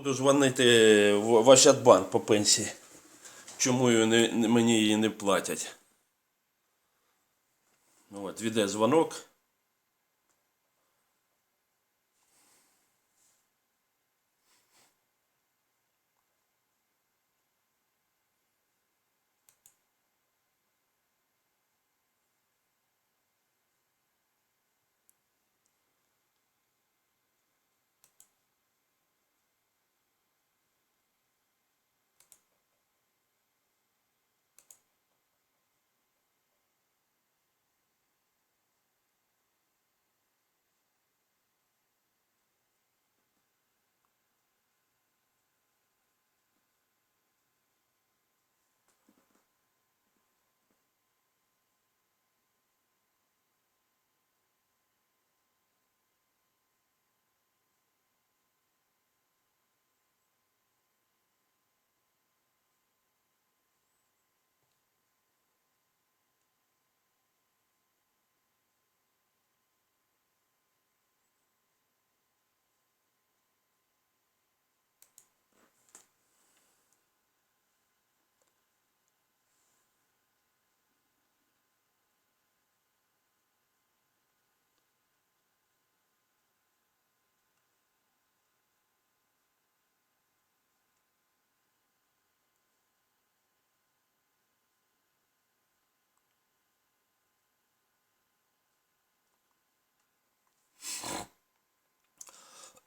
Буду дзвонити в ваш Ощадбанк по пенсії. Чому мені її не платять? От, віде дзвонок.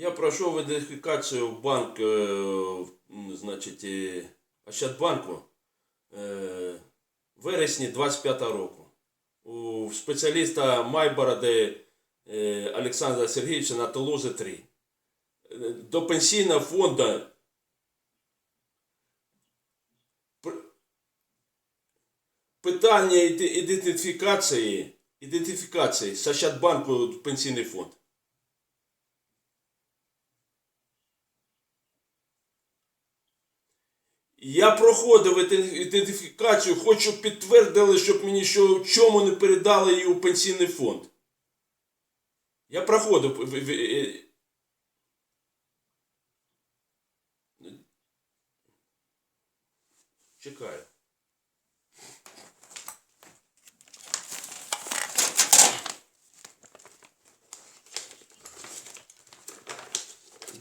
Я пройшов ідентифікацію в банк, е, значить, е, Ощадбанку е, в вересні 25 року. У спеціаліста Майбороди е, Олександра Сергійовича на Толузи 3. Е, До пенсійного фонду питання іде- ідентифікації, ідентифікації з пенсійний фонд. Я проходив ідентифікацію, хочу підтвердили, щоб мені що в чому не передали її у пенсійний фонд. Я проходив. в- е, Чекаю.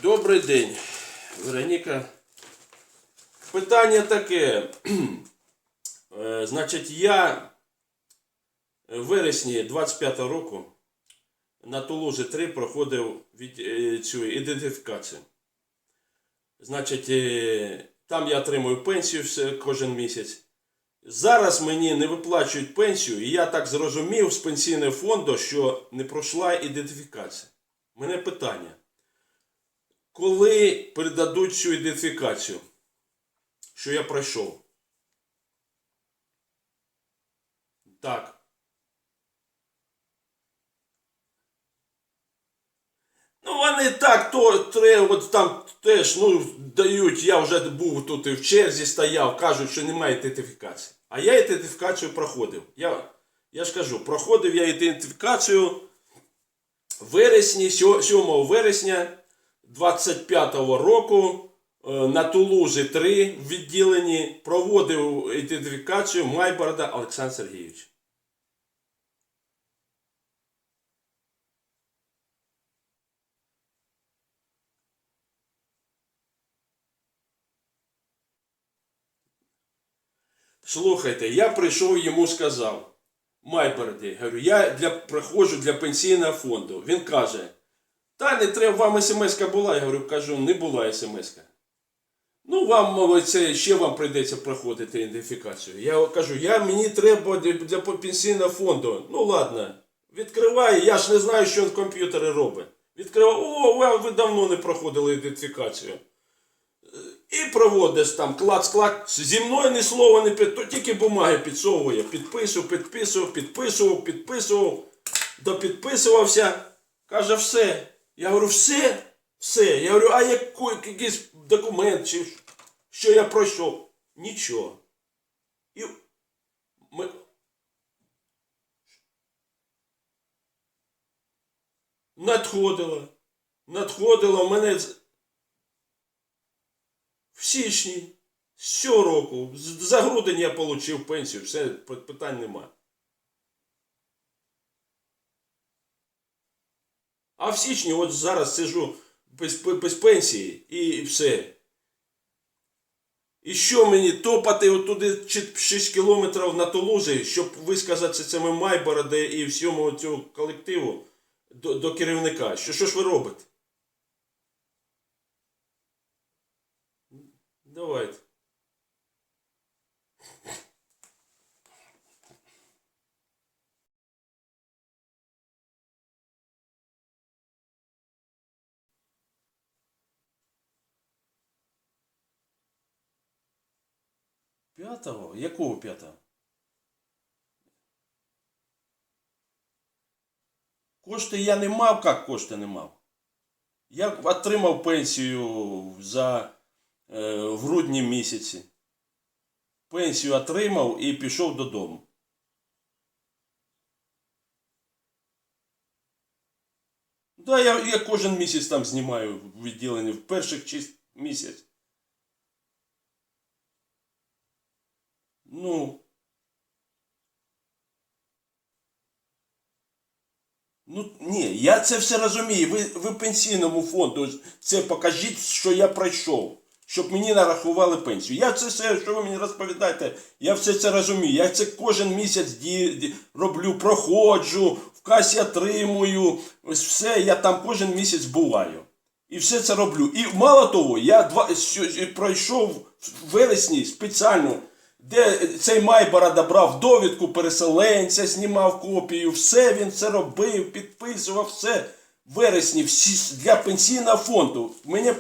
Добрий день, Вероніка. Питання таке. Е, Значить, я в вересні 25 року на Тулузі 3 проходив від, е, цю ідентифікацію. Значить, е, там я отримую пенсію кожен місяць. Зараз мені не виплачують пенсію, і я так зрозумів з пенсійного фонду, що не пройшла ідентифікація. У мене питання. Коли передадуть цю ідентифікацію, що я пройшов? Так. Ну, вони так, то треба, от там теж, ну, дають, я вже був тут і в черзі стояв, кажуть, що немає ідентифікації. А я ідентифікацію проходив. Я, я ж кажу, проходив я ідентифікацію вересні, 7 вересня 25-го року на Тулузі 3 в відділенні проводив ідентифікацію Майборода Олександр Сергійович. Слухайте, я прийшов йому сказав, Майберді, говорю, я для, приходжу для пенсійного фонду. Він каже, та не треба, вам смс була. Я говорю, кажу, не була смс. Ну, вам, це ще вам прийдеться проходити ідентифікацію. Я кажу, я, мені треба для, пенсійного фонду. Ну ладно, відкриваю, я ж не знаю, що він в комп'ютері робить. Відкриваю, о, ви, давно не проходили ідентифікацію. І проводиш там клац-клац. Зі мною ні слова не під, то тільки бумаги підсовує. Підписував, підписував, підписував, підписував, допідписувався. Каже, все. Я говорю, все? Все. Я говорю, а яку, якийсь документ, чи що я пройшов? Нічого. І ми... Надходило. Надходило в мене. в січні з цього року. За грудень я отримав пенсію, все, питань нема. А в січні от зараз сижу без, без пенсії і все. І що мені топати отуди 6 кілометрів на Тулузі, щоб висказатися цими Майбороде і всьому цього колективу до, до керівника? Що, що ж ви робите? Давайте. П'ятого? Якого п'ятого? Кошти я не мав, як кошти не мав. Я отримав пенсію за е, грудні місяці. Пенсію отримав і пішов додому. Да, я, я кожен місяць там знімаю в відділенні в перших чис... місяць. Ну. Ну, ні, я це все розумію. Ви, ви пенсійному фонду це покажіть, що я пройшов. Щоб мені нарахували пенсію. Я це все, що ви мені розповідаєте, я все це розумію. Я це кожен місяць роблю, проходжу, в касі отримую. Ось все, я там кожен місяць буваю. І все це роблю. І мало того, я два, пройшов в вересні спеціально, де цей Майборода брав довідку переселенця, знімав копію, все він це робив, підписував все. В вересні всі для пенсійного фонду. Мені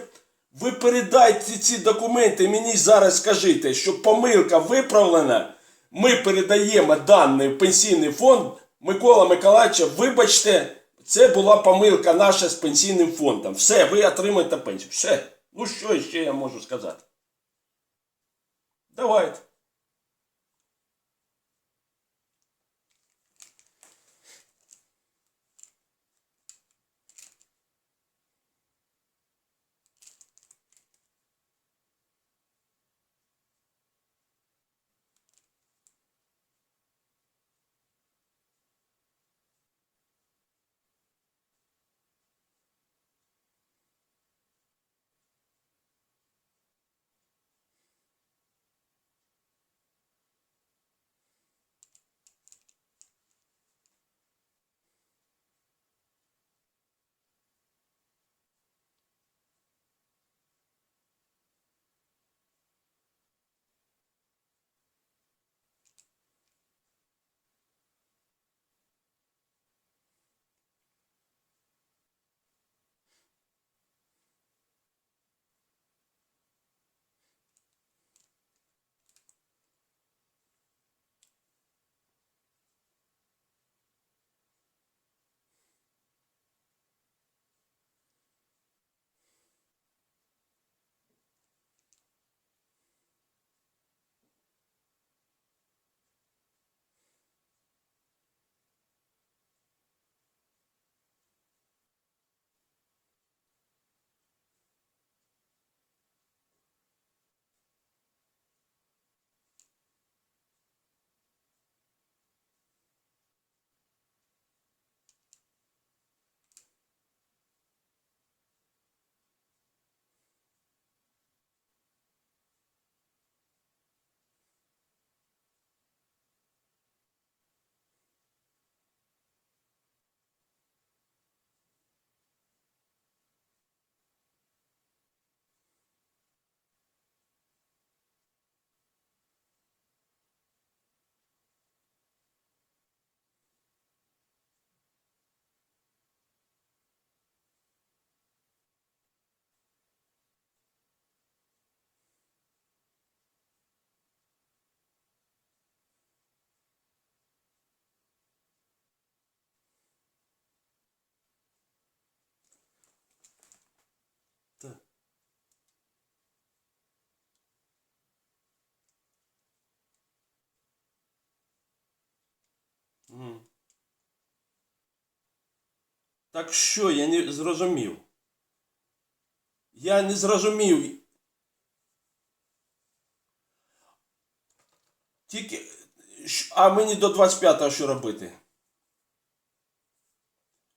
ви передайте ці документи мені зараз скажіть, що помилка виправлена. Ми передаємо дані в пенсійний фонд Микола Миколаївича, вибачте, це була помилка наша з пенсійним фондом. Все, ви отримаєте пенсію. Все. Ну що ще я можу сказати? Давайте. Так що, я не зрозумів. Я не зрозумів. Тільки. А мені до 25-го що робити?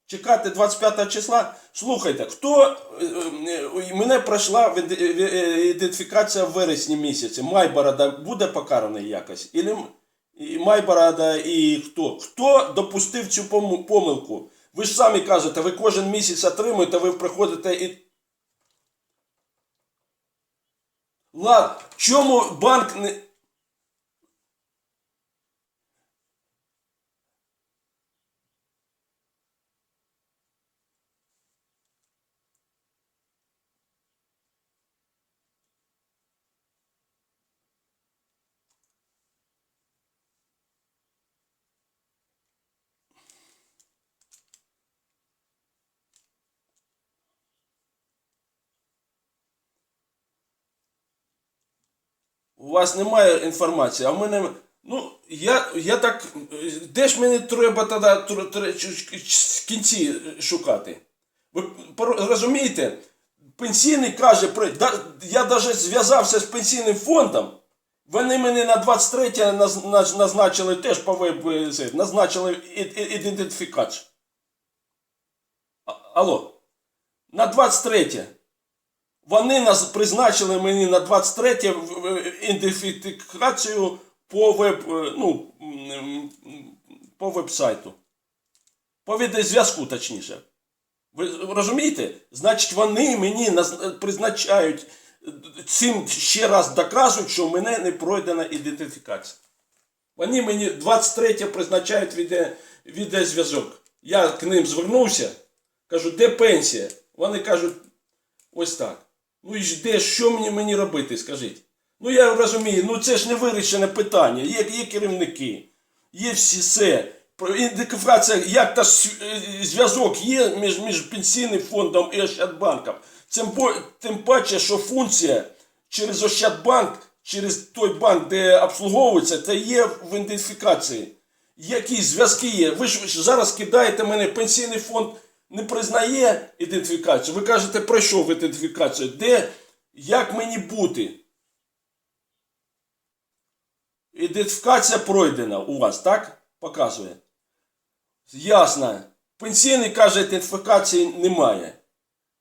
Чекати 25 числа. Слухайте, хто е, е, у мене пройшла е, е, ідентифікація в вересні місяці. Майборода буде покараний якось? І Майборода і хто? Хто допустив цю помилку? Ви ж самі кажете, ви кожен місяць отримуєте, ви приходите і. Лад, чому банк не. У вас немає інформації, а в мене. Ну, я, я так. Де ж мені треба тоді в кінці шукати? Ви розумієте? Пенсійний каже, я навіть зв'язався з пенсійним фондом. Вони мені на 23 наз- наз- назначили теж по веб, е, назначили ідентифікацію. Алло. На 23. Вони нас призначили мені на 23 в- в- ідентифікацію по веб, е, ну, по веб-сайту. По відеозв'язку, точніше. Ви розумієте? Значить, вони мені призначають, е, цим ще раз доказують, що в мене не пройдена ідентифікація. Вони мені 23 призначають відео, відеозв'язок. Я к ним звернувся, кажу, де пенсія? Вони кажуть, ось так. Ну і де, що мені, мені робити, скажіть? Ну я розумію, ну це ж не вирішене питання. Є, є керівники, є всі все. Ідентифікація, як та е, зв'язок є між, між пенсійним фондом і Ощадбанком. Тим, тим паче, що функція через Ощадбанк, через той банк, де обслуговується, це є в ідентифікації. Які зв'язки є? Ви ж зараз кидаєте мене, пенсійний фонд не признає ідентифікацію. Ви кажете, пройшов ідентифікацію. Де, як мені бути? Ідентифікація пройдена у вас, так? Показує. Ясно. Пенсійний каже, ідентифікації немає.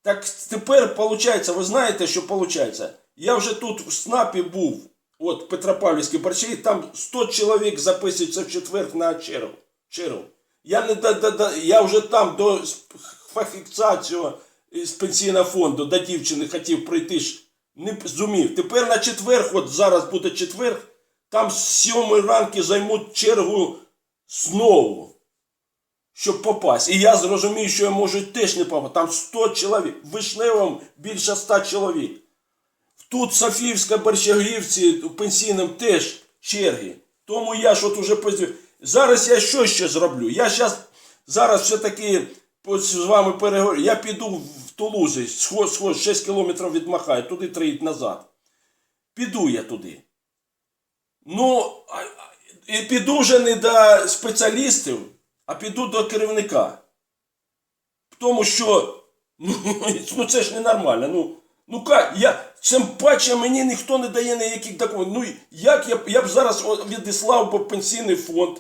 Так тепер виходить, ви знаєте, що виходить? Я вже тут в СНАПі був, от Петропавлівській борчі, там 100 чоловік записується в четвер на чергу. Я, не, да, да, да, я вже там до фахівця з пенсійного фонду, до дівчини хотів прийти ж, не зумів. Тепер на четвер, от зараз буде четвер, там з сьомої ранки займуть чергу знову щоб попасть. І я зрозумію, що я можу теж не попасти. Там 100 чоловік. В Вишневому більше 100 чоловік. Тут Софіївська Борщагівці в пенсійному теж черги. Тому я ж от уже поздів. Зараз я що ще зроблю? Я щас, зараз все-таки з вами переговорю. Я піду в Тулузі, сход, сход, 6 кілометрів від Махаю, туди триїть назад. Піду я туди. Ну, і піду вже не до спеціалістів, а піду до керівника. Тому що ну, ну це ж ненормально. Ну, ну я, цим паче мені ніхто не дає ніяких документів. Ну як я, я б зараз відіслав би пенсійний фонд,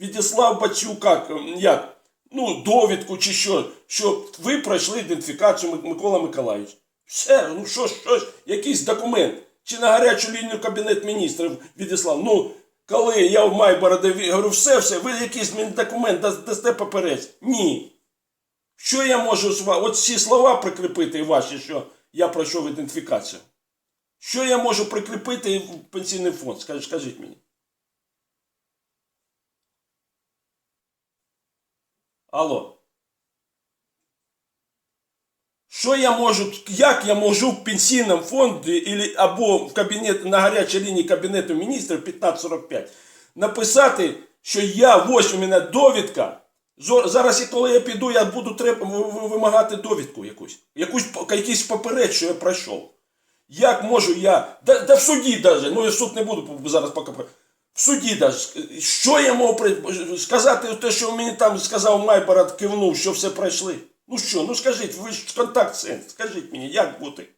відіслав би цю як, як, ну, довідку чи що, що ви пройшли ідентифікацію Микола Миколаївич. Все, ну що, що ж, якийсь документ. Чи на гарячу лінію Кабінет міністрів відіслав. Ну, коли я в Майбородові говорю, все, все, ви якийсь мені документ дасте паперець. Ні. Що я можу з вами? От ці слова прикріпити ваші, що я пройшов ідентифікацію. Що я можу прикріпити в пенсійний фонд? Скажіть, скажіть мені. Алло. Що я можу, як я можу в пенсійному фонді або в кабінет, на гарячій лінії Кабінету міністрів 1545 написати, що я ось у мене довідка. Зараз, коли я піду, я буду ви- вимагати довідку якусь. Якусь якийсь паперець, що я пройшов. Як можу я. Да, да в суді навіть, ну я суд не буду зараз поки. В суді навіть. Що я можу сказати, те, що мені там сказав Майбород, кивнув, що все пройшли. Ну що, ну скажіть, ви ж контакт центр, скажіть мені, як бути?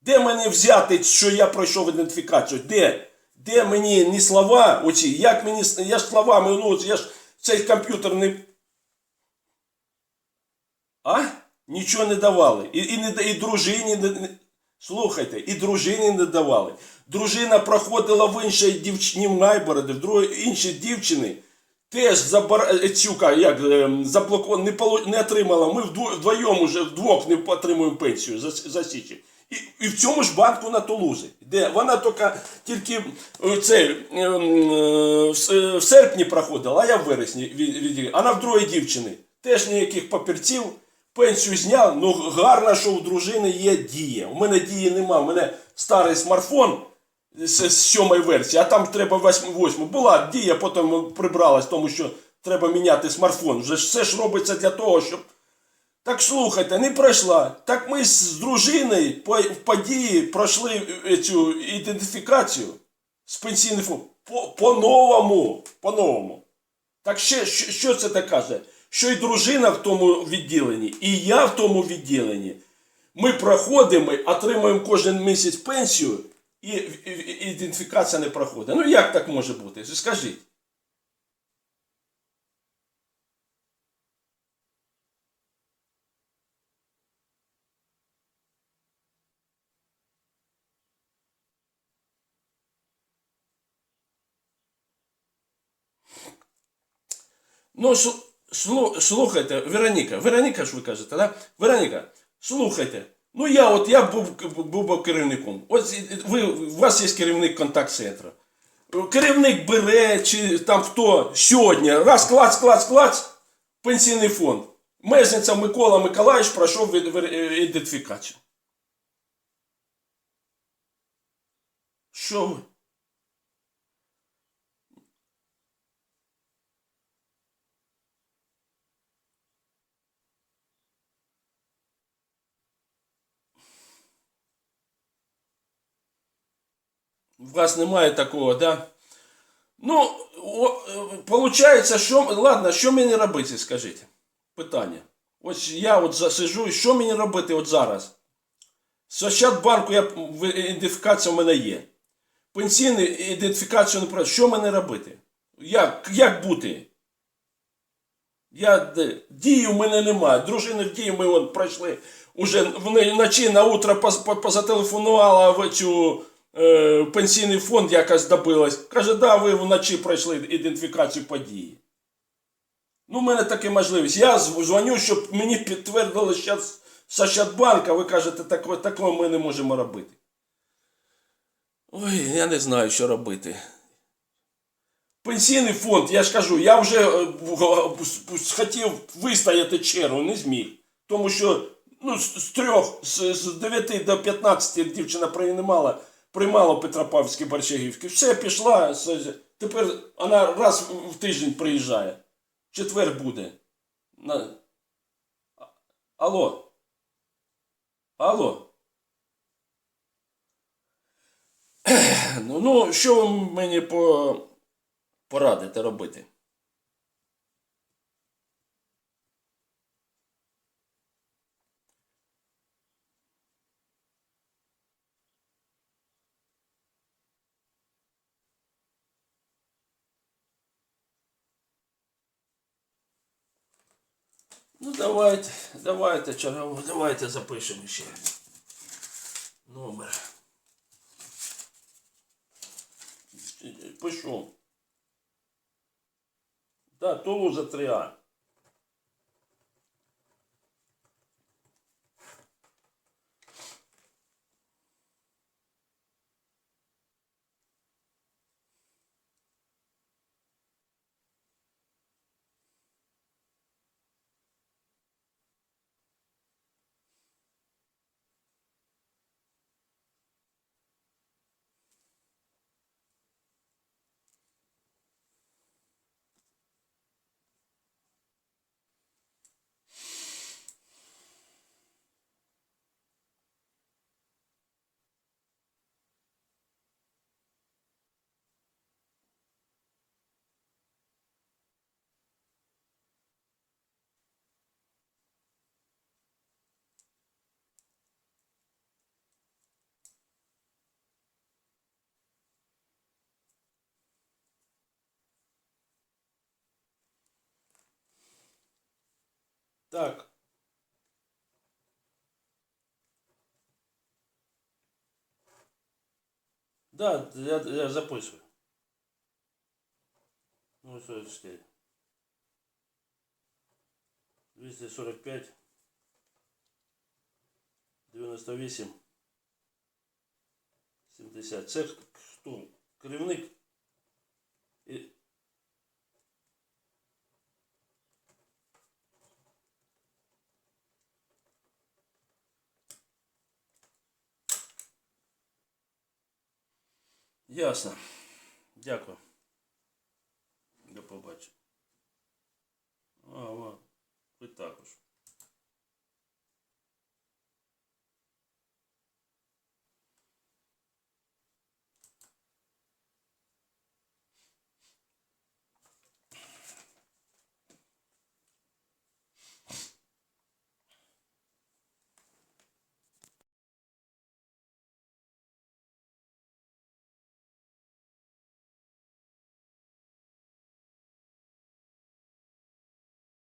Де мені взяти, що я пройшов ідентифікацію? Де? Де мені не слова оці? Як мені. Я ж словами, ну я ж цей комп'ютер не. А? Нічого не давали. І, і, не, і дружині не. Слухайте, і дружині не давали. Дружина проходила в іншій дівчині в Найбороді, в другої інші дівчини. Теж забар... е, цюка, як ем, заблоко... не, полу... не отримала. Ми вдво... вдвоєм уже вдвох не отримуємо пенсію за, за січень. І, і в цьому ж банку на Тулузі, де вона тільки, тільки е, це, ем, е, в серпні проходила, а я в вересні від, від... Вона в другої дівчини. Теж ніяких папірців, пенсію зняв. Ну гарно, що у дружини є дія. У мене дії нема. У мене старий смартфон з, сьомої версії, а там треба восьму. Була дія, потім прибралась, тому що треба міняти смартфон. Вже все ж робиться для того, щоб. Так слухайте, не пройшла. Так ми з дружиною в події пройшли е, цю ідентифікацію з пенсійним фондом. По, по-новому. По-новому. Так ще, що, що це так каже? Що і дружина в тому відділенні, і я в тому відділенні. Ми проходимо, отримуємо кожен місяць пенсію, і ідентифікація не проходить. Ну як так може бути? Скажіть. Ну, слу- слу- слухайте, Вероніка, Вероніка ж ви кажете, да? Вероніка, слухайте. Ну я от я був, був, керівником. Ось ви, у вас є керівник контакт-центру. Керівник бере, чи там хто сьогодні, раз клац, клац, клац, пенсійний фонд. Мезниця Микола Миколаївич пройшов вер- ідентифікацію. Що ви? У вас немає такого, да? Ну, о, е, що. Ладно, що мені робити, скажіть? Питання. Ось я от за- сижу, і що мені робити от зараз? З Ощадбанку я, ідентифікація в мене є. Пенсійну ідентифікацію не про. Що мені робити? Як, як бути? Я, дії в мене немає. Дружини в дії ми от пройшли. Уже вночі на утро позателефонувала в цю е, пенсійний фонд якось добилась. Каже, да, ви вночі пройшли ідентифікацію події. Ну, в мене така можливість. Я дзвоню, щоб мені підтвердили зараз з Ощадбанка, ви кажете, такого, такого ми не можемо робити. Ой, я не знаю, що робити. Пенсійний фонд, я ж кажу, я вже е, хотів вистояти чергу, не зміг. Тому що ну, з, трьох, з 9 до 15 дівчина приймала, приймала в Петропавській Борщагівці. Все пішла. Тепер вона раз в- тиждень приїжджає. Четвер буде. На... Алло. Алло. Ну, ну, що ви мені по... порадите робити? Давайте, давайте, чергово, давайте запишемо ще номер. Пишу. Да, Тулуза 3А. Так. Да, я, я записую. Ну, 44. 245. 98. 70. Це хто? Керівник? Ясно. Дякую. До побачення. А, ладно. ви також.